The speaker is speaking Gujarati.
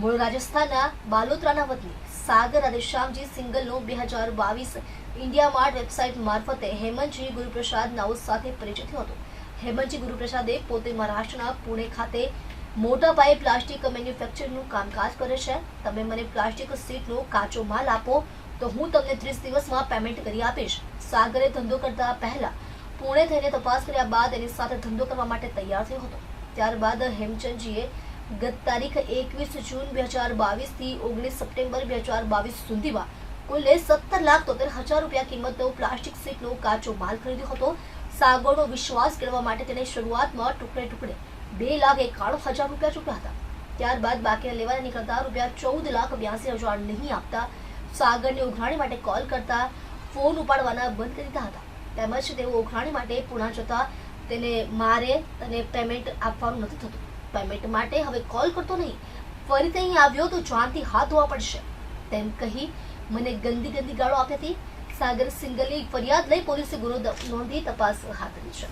મૂળ રાજસ્થાનના બાલોત્રાના વતી સાગર રાધેશ્યામજી સિંગલનો બે હજાર બાવીસ ઇન્ડિયા માર્ટ વેબસાઇટ મારફતે હેમંતજી ગુરુપ્રસાદ નાઉસ સાથે પરિચય થયો હતો. હેમંતજી ગુરુપ્રસાદે પોતે મહારાષ્ટ્રના પુણે ખાતે મોટા પાયે પ્લાસ્ટિક મેન્યુફેક્ચરનું કામકાજ કરે છે. તમે મને પ્લાસ્ટિક સીટનો કાચો માલ આપો તો હું તમને ત્રીસ દિવસમાં પેમેન્ટ કરી આપીશ. સાગરે ધંધો કરતા પહેલા પુણે થઈને તપાસ કર્યા બાદ એની સાથે ધંધો કરવા માટે તૈયાર થયો હતો. ત્યારબાદ હેમચંદજીએ ગત તારીખ એકવીસ જૂન બે હજાર બાવીસથી ઓગણીસ સપ્ટેમ્બર બે હજાર બાવીસ સુધીમાં કુલ સત્તર લાખ તોતેર હજાર રૂપિયા કિંમતનો પ્લાસ્ટિક સીટનો કાચો માલ ખરીદ્યો હતો. સાગરનો વિશ્વાસ કરવા માટે તેણે શરૂઆતમાં ટુકડે ટુકડે બે લાખ એકાણું હજાર રૂપિયા ચૂક્યા હતા. ત્યારબાદ બાકીના લેવાના નીકળતા રૂપિયા ચૌદ લાખ બ્યાસી હજાર નહીં આપતા સાગરને ઉઘરાણી માટે કોલ કરતા ફોન ઉપાડવાના બંધ કરી દીધા હતા. તેમજ તેઓ ઉઘરાણી માટે પુણા જતા તેને મારે અને પેમેન્ટ આપવાનું નથી થતું. પેમેન્ટ માટે હવે કોલ કરતો નહીં. ફરીથી અહીં આવ્યો તો જાનથી હાથ ધોવા પડશે. તેમ કહી મને ગંદી ગંદી ગાળો આપી હતી સાગર સિંગલની ફરિયાદ લઈ પોલીસે ગુનો નોંધી તપાસ હાથ ધરી છે.